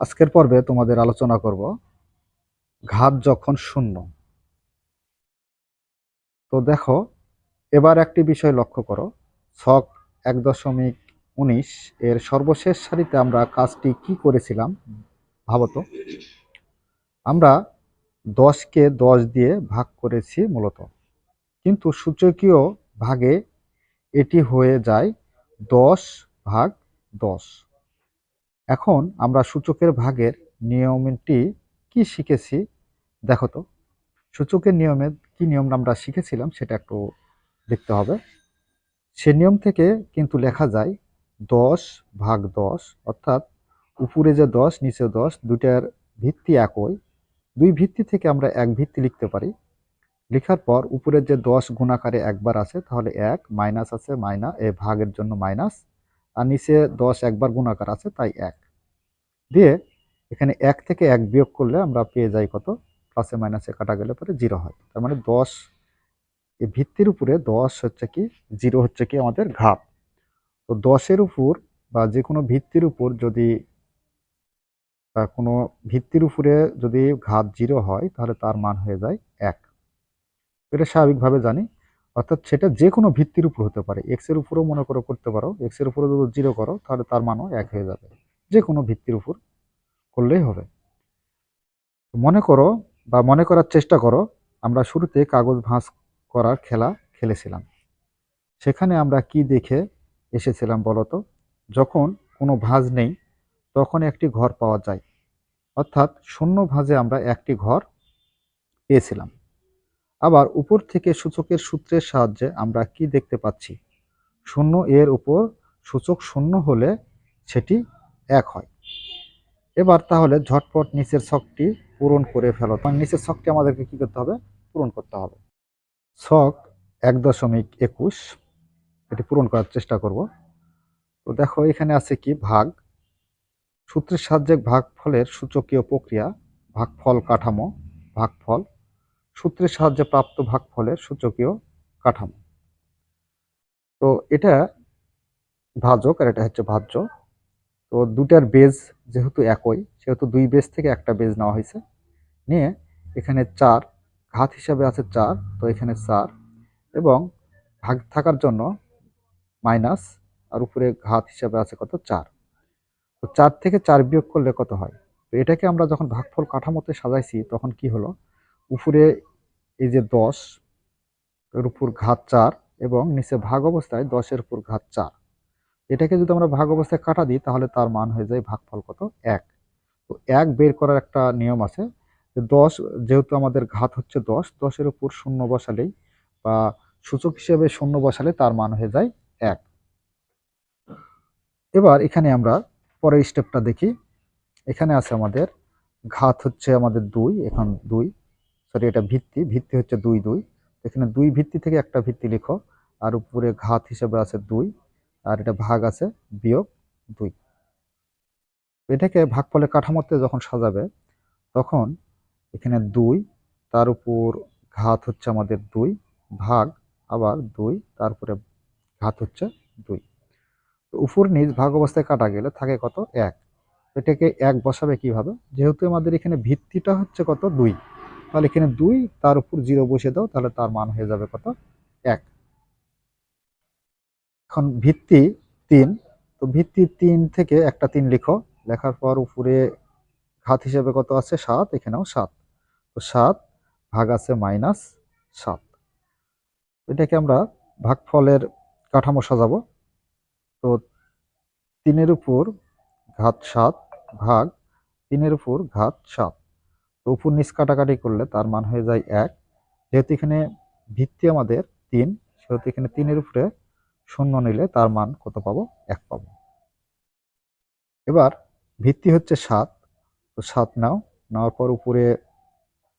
আজকের পর্বে তোমাদের আলোচনা করব ঘাত যখন শূন্য। তো দেখো, এবার একটি বিষয় লক্ষ্য করো। ছক এক দশমিক উনিশ, এর সর্বশেষ সারিতে আমরা কাজটি কি করেছিলাম? ভাবো তো। আমরা দশকে দশ দিয়ে ভাগ করেছি মূলত। কিন্তু সূচকীয় ভাগে এটি হয়ে যায় দশ ভাগ দশ। এখন আমরা সূচকের ভাগের নিয়মটি কি শিখেছি? দেখো তো, সূচকের নিয়মে কি নিয়ম আমরা শিখেছিলাম সেটা একটু দেখতে হবে। সে নিয়ম থেকে কিন্তু লেখা যায় দশ ভাগ দশ, অর্থাৎ উপরে যে দশ, নিচে দশ দুটার ভিত্তি একই। দুই ভিত্তি থেকে আমরা এক ভিত্তি লিখতে পারি। লেখার পর উপরের যে দশ গুণাকারে একবার আছে, তাহলে এক মাইনাস আছে মাইনা, এ ভাগের জন্য মাইনাস আর নিচে দশ একবার গুণাকার আছে, তাই এক। দিয়ে এখানে এক থেকে এক বিয়োগ করলে আমরা পেয়ে যাই কত? প্লাসে মাইনাসে কাটা গেলে পরে জিরো হয়। তার মানে দশ এই ভিত্তির উপরে দশ হচ্ছে কি? জিরো হচ্ছে কি আমাদের ঘাত। তো দশের উপর বা যে কোনো ভিত্তির উপর যদি, বা কোনো ভিত্তির উপরে যদি ঘাত জিরো হয়, তাহলে তার মান হয়ে যায় এক। এটা স্বাভাবিকভাবে জানি। অর্থাৎ সেটা যে কোনো ভিত্তির উপর হতে পারে। এক্সের উপরেও মনে করো করতে পারো। এক্সের উপরে যদি জিরো করো, তাহলে তার মানও এক হয়ে যাবে। যে কোনো ভিত্তির উপর করলেই হবে। মনে করো বা মনে করার চেষ্টা করো, আমরা শুরুতে কাগজ ভাঁজ করার খেলা খেলেছিলাম। সেখানে আমরা কি দেখে এসেছিলাম বলতো যখন কোনো ভাঁজ নেই, তখন একটি ঘর পাওয়া যায়। অর্থাৎ শূন্য ভাঁজে আমরা একটি ঘর পেয়েছিলাম। আবার উপর থেকে সূচকের সূত্রের সাহায্যে আমরা কি দেখতে পাচ্ছি? শূন্য এর উপর সূচক শূন্য হলে সেটি এক হয়। এবার তাহলে ঝটপট নিচের ছকটি পূরণ করে ফেলো। তখন নিচের ছকটি আমাদেরকে কি করতে হবে? পূরণ করতে হবে। ছক এক দশমিক একুশ, এটি পূরণ করার চেষ্টা করব। তো দেখো এখানে আছে কি? ভাগ। সূত্রের সাহায্যে ভাগফলের সূচকীয় প্রক্রিয়া, ভাগফল কাঠামো, ভাগফল সূত্রের সাহায্যে প্রাপ্ত ভাগফলের সূচকীয় কাঠামো। তো এটা ভাজক আর এটা হচ্ছে ভাজ্য। তো দুটার বেজ যেহেতু একই, সেহেতু দুই বেজ থেকে একটা বেজ নেওয়া হয়েছে। নিয়ে এখানে চার, ঘাত হিসাবে আছে চার, তো এখানে চার। এবং ভাগ থাকার জন্য মাইনাস আর উপরে ঘাত হিসাবে আছে কত? চার। তো চার থেকে চার বিয়োগ করলে কত হয়? তো এটাকে আমরা যখন ভাগফল কাঠামোতে সাজাইছি, তখন কি হলো? উপরে এই যে দশ, এর উপর ঘাত চার এবং নিচে ভাগ অবস্থায় দশের উপর ঘাত চার। এটাকে যদি আমরা ভাগ অবস্থায় কাটা দিই, তাহলে তার মান হয়ে যায় ভাগফল কত? এক। তো এক বের করার একটা নিয়ম আছে দশ, যেহেতু আমাদের ঘাত হচ্ছে দশ, দশের উপর শূন্য বসালেই বা সূচক হিসেবে শূন্য বসালে তার মান হয়ে যায় এক। এবার এখানে আমরা পরের স্টেপটা দেখি। এখানে আছে আমাদের ঘাত হচ্ছে আমাদের দুই, এখন দুই। সরি, এটা ভিত্তি ভিত্তি হচ্ছে দুই দুই। এখানে দুই ভিত্তি থেকে একটা ভিত্তি লিখো, আর উপরে ঘাত হিসেবে আছে দুই, আর এটা ভাগ আছে বিয়োগ দুই। এটাকে ভাগফলের কাঠামোতে যখন সাজাবে, তখন এখানে দুই, তার উপর ঘাত হচ্ছে আমাদের দুই, ভাগ আবার দুই তারপরে ঘাত হচ্ছে দুই। উপর নিচ ভাগ অবস্থায় কাটা গেলে থাকে কত? এক। এটাকে এক বসাবে কীভাবে? যেহেতু আমাদের এখানে ভিত্তিটা হচ্ছে কত? দুই। তাহলে এখানে দুই, তার উপর জিরো বসিয়ে দাও, তাহলে তার মান হয়ে যাবে কত? এক। এখন ভিত্তি তিন, তো ভিত্তি তিন থেকে একটা তিন লিখো, লেখার পর উপরে ঘাত হিসেবে কত আছে? সাত, এখানেও সাত। তো সাত ভাগ আছে মাইনাস সাত। এটাকে আমরা ভাগফলের কাঠামো সাজাবো। তো তিনের উপর ঘাত সাত ভাগ, তিনের উপর ঘাত সাত। তো উপর নিচ কাটাকাটি করলে তার মান হয়ে যায় এক। যেহেতু এখানে ভিত্তি আমাদের তিন, সেহেতু এখানে তিনের উপরে শূন্য নিলে তার মান কত পাবো? এক পাবো। এবার ভিত্তি হচ্ছে সাত। তো সাত নাও। নেওয়ার পর উপরে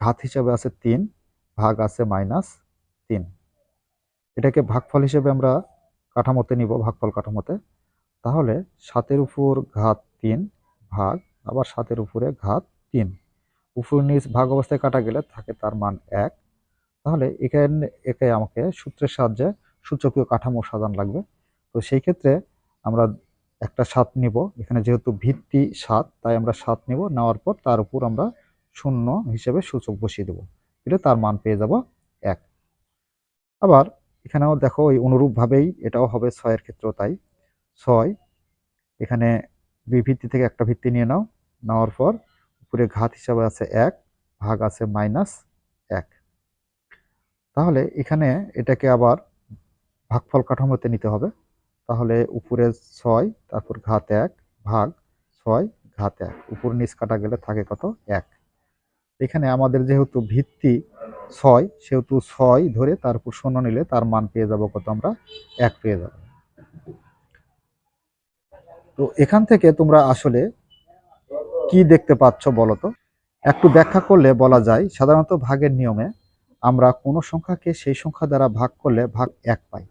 ঘাত হিসাবে আছে তিন, ভাগ আছে মাইনাস তিন। এটাকে ভাগফল হিসেবে আমরা কাঠামোতে নিব, ভাগফল কাঠামোতে। তাহলে সাতের উপর ঘাত তিন, ভাগ, আবার সাতের উপরে ঘাত তিন। উপর নিচ ভাগ অবস্থায় কাটা গেলে থাকে তার মান এক। তাহলে এখানে একে আমাকে সূত্রের সাহায্যে সূচকীয় কাঠামো সাজান লাগবে। তো সেই ক্ষেত্রে আমরা একটা সাত নিব। এখানে যেহেতু ভিত্তি সাত, তাই আমরা সাত নিব। নেওয়ার পর তার উপর আমরা শূন্য হিসেবে সূচক বসিয়ে দেবো। দিলে তার মান পেয়ে যাব এক। আবার এখানেও দেখো ওই অনুরূপভাবেই এটাও হবে ছয়ের ক্ষেত্রেও তাই। ছয়, এখানে দুই ভিত্তি থেকে একটা ভিত্তি নিয়ে নাও। নেওয়ার পর উপরে ঘাত হিসাবে আছে এক, ভাগ আছে মাইনাস এক। তাহলে এখানে এটাকে আবার ভাগফল কাঠামোতে নিতে হবে। তাহলে উপরে ছয়, তারপর ঘাত এক, ভাগ ছয়, ঘাত এক। উপর নিচ কাটা গেলে থাকে কত? এক। এখানে আমাদের যেহেতু ভিত্তি ছয়, সেহেতু ছয় ধরে তার উপর শূন্য নিলে তার মান পেয়ে যাব কত আমরা? এক পেয়ে যাব। তো এখান থেকে তোমরা আসলে কি দেখতে পাচ্ছ বলো তো? একটু ব্যাখ্যা করলে বলা যায়, সাধারণত ভাগের নিয়মে আমরা কোনো সংখ্যাকে সেই সংখ্যা দ্বারা ভাগ করলে ভাগ এক পাই।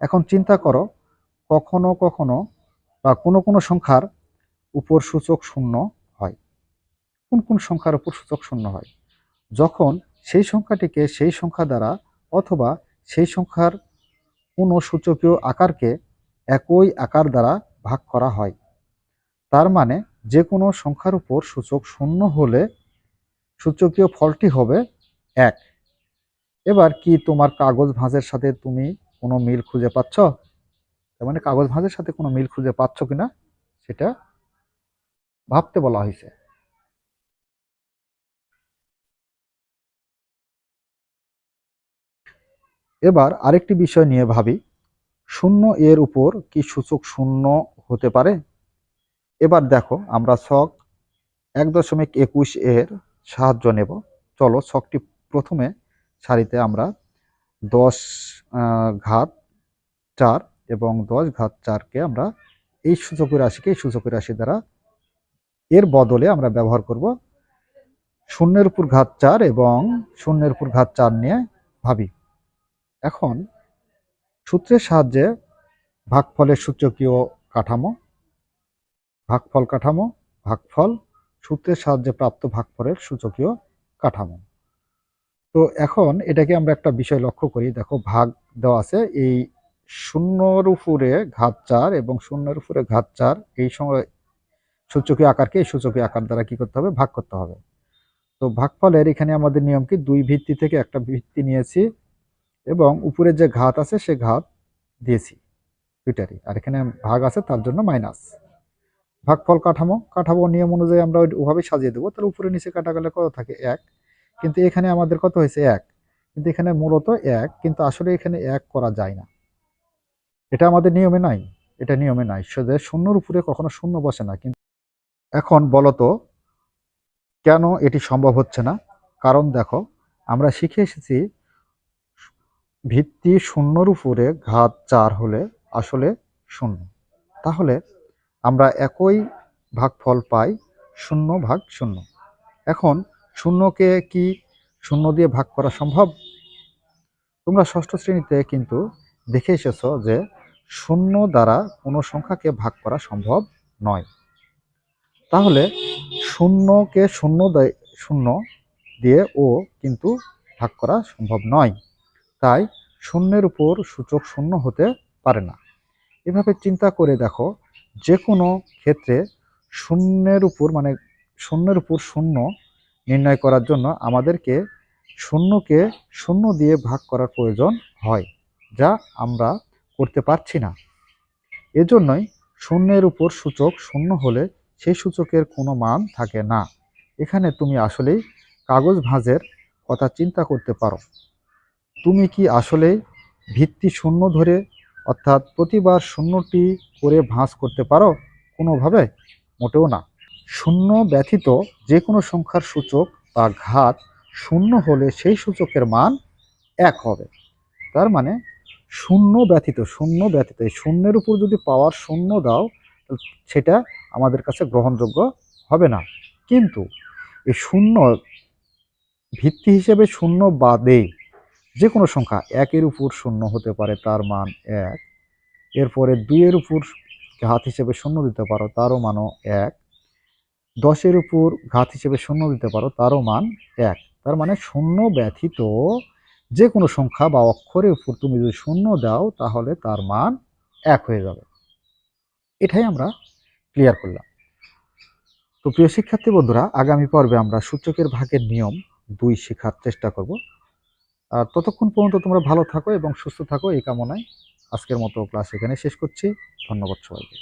এখন চিন্তা করো, কখনো কখনো বা কোনো কোনো সংখ্যার উপর সূচক শূন্য হয়। কোন কোন সংখ্যার উপর সূচক শূন্য হয়? যখন সেই সংখ্যাটিকে সেই সংখ্যা দ্বারা অথবা সেই সংখ্যার কোনো সূচকীয় আকারকে একই আকার দ্বারা ভাগ করা হয়, তার মানে যে কোনো সংখ্যার উপর সূচক শূন্য হলে সূচকীয় ফলটি হবে এক। এবার কি তোমার কাগজ ভাঁজের সাথে তুমি কোনো মিল খুঁজে পাচ্ছ? তার মানে কাগজ ভাঁজের সাথে কোনো মিল খুঁজে পাচ্ছ কিনা সেটা ভাবতে বলা হয়েছে। এবার আরেকটি বিষয় নিয়ে ভাবি। শূন্য এর উপর কি সূচক শূন্য হতে পারে? এবার দেখো, আমরা ছক এক দশমিক একুশ এর সাহায্য নেব। চলো ছকটি প্রথমে সারিতে আমরা দশ ঘাত চার এবং দশ ঘাত চারকে আমরা এই সূচকের রাশিকে এই সূচকের রাশি দ্বারা এর বদলে আমরা ব্যবহার করব শূন্যের উপর ঘাত চার এবং শূন্যের উপর ঘাত চার নিয়ে ভাবি। এখন সূত্রের সাহায্যে ভাগফলের সূচকীয় কাঠামো ভাগফল কাঠামো, ভাগফল, সূত্রের সাহায্যে প্রাপ্ত ভাগফলের সূচকীয় কাঠামো। তো এখন এটাকে আমরা একটা বিষয় লক্ষ্য করি। দেখো, ভাগ দেওয়া আছে। এই শূন্যর উপরে ঘাত চার এবং শূন্যের উপরে ঘাত চার, এই সময় সূচকীয় আকারকে এই সূচকীয় আকার দ্বারা কি করতে হবে? ভাগ করতে হবে। তো ভাগফলের এখানে আমাদের নিয়ম কি? দুই ভিত্তি থেকে একটা ভিত্তি নিয়েছি এবং উপরে যে ঘাত আছে সে ঘাত দিয়েছি দুইটারই। আর এখানে ভাগ আছে, তার জন্য মাইনাস। ভাগফল কাঠামো কাঠামো নিয়ম অনুযায়ী আমরা ওভাবেই সাজিয়ে দেবো। তাহলে উপরে নিচে কাটা গেলে কত থাকে? এক। কিন্তু এখানে আমাদের কত হয়েছে? এক। কিন্তু এখানে মূলত এক, কিন্তু আসলে এখানে এক করা যায় না। এটা আমাদের নিয়মে নাই। এটা নিয়মে নাই। শুধু শূন্যর উপরে কখনো শূন্য বসে না। কিন্তু এখন বলতো কেন এটি সম্ভব হচ্ছে না? কারণ দেখো, আমরা শিখে এসেছি ভিত্তি শূন্যর উপরে ঘাত চার হলে আসলে শূন্য। তাহলে আমরা একই ভাগফল পাই, শূন্য ভাগ শূন্য। এখন শূন্যকে কি শূন্য দিয়ে ভাগ করা সম্ভব? তোমরা ষষ্ঠ শ্রেণীতে কিন্তু দেখে এসেছ যে শূন্য দ্বারা কোনো সংখ্যাকে ভাগ করা সম্ভব নয়। তাহলে শূন্যকে শূন্য দেয়- শূন্য দিয়ে ও কিন্তু ভাগ করা সম্ভব নয়। তাই শূন্যের উপর সূচক শূন্য হতে পারে না। এভাবে চিন্তা করে দেখো যে কোনো ক্ষেত্রে শূন্যের উপর মানে শূন্যের উপর শূন্য নির্ণয় করার জন্য আমাদেরকে শূন্যকে শূন্য দিয়ে ভাগ করার প্রয়োজন হয়, যা আমরা করতে পারছি না। এজন্যই শূন্যের উপর সূচক শূন্য হলে সেই সূচকের কোনো মান থাকে না। এখানে তুমি আসলেই কাগজ ভাঁজের কথা চিন্তা করতে পারো। তুমি কি আসলেই ভিত্তি শূন্য ধরে অর্থাৎ প্রতিবার শূন্যটি করে ভাঁজ করতে পারো কোনোভাবে, মোটেও না। শূন্য ব্যতীত যে কোনো সংখ্যার সূচক বা ঘাত শূন্য হলে সেই সূচকের মান এক হবে। তার মানে শূন্য ব্যতীত শূন্য ব্যতীত এই শূন্যের উপর যদি পাওয়ার শূন্য দাও, সেটা আমাদের কাছে গ্রহণযোগ্য হবে না। কিন্তু এই শূন্য ভিত্তি হিসেবে শূন্য বাদে যে কোনো সংখ্যা একের উপর শূন্য হতে পারে, তার মান এক। এরপরে দুইয়ের উপর ঘাত হিসেবে শূন্য দিতে পারো, তারও মানও এক। দশের উপর ঘাত হিসেবে শূন্য দিতে পারো, তারও মান এক। তার মানে শূন্য ব্যথিত যে কোনো সংখ্যা বা অক্ষরের উপর তুমি যদি শূন্য দাও, তাহলে তার মান এক হয়ে যাবে। এটাই আমরা ক্লিয়ার করলাম। তো প্রিয় শিক্ষার্থী বন্ধুরা, আগামী পর্বে আমরা সূচকের ভাগের নিয়ম দুই শেখার চেষ্টা করব। আর ততক্ষণ পর্যন্ত তোমরা ভালো থাকো এবং সুস্থ থাকো। এই কামনায় আজকের মতো ক্লাস এখানে শেষ করছি। ধন্যবাদ সবাইকে।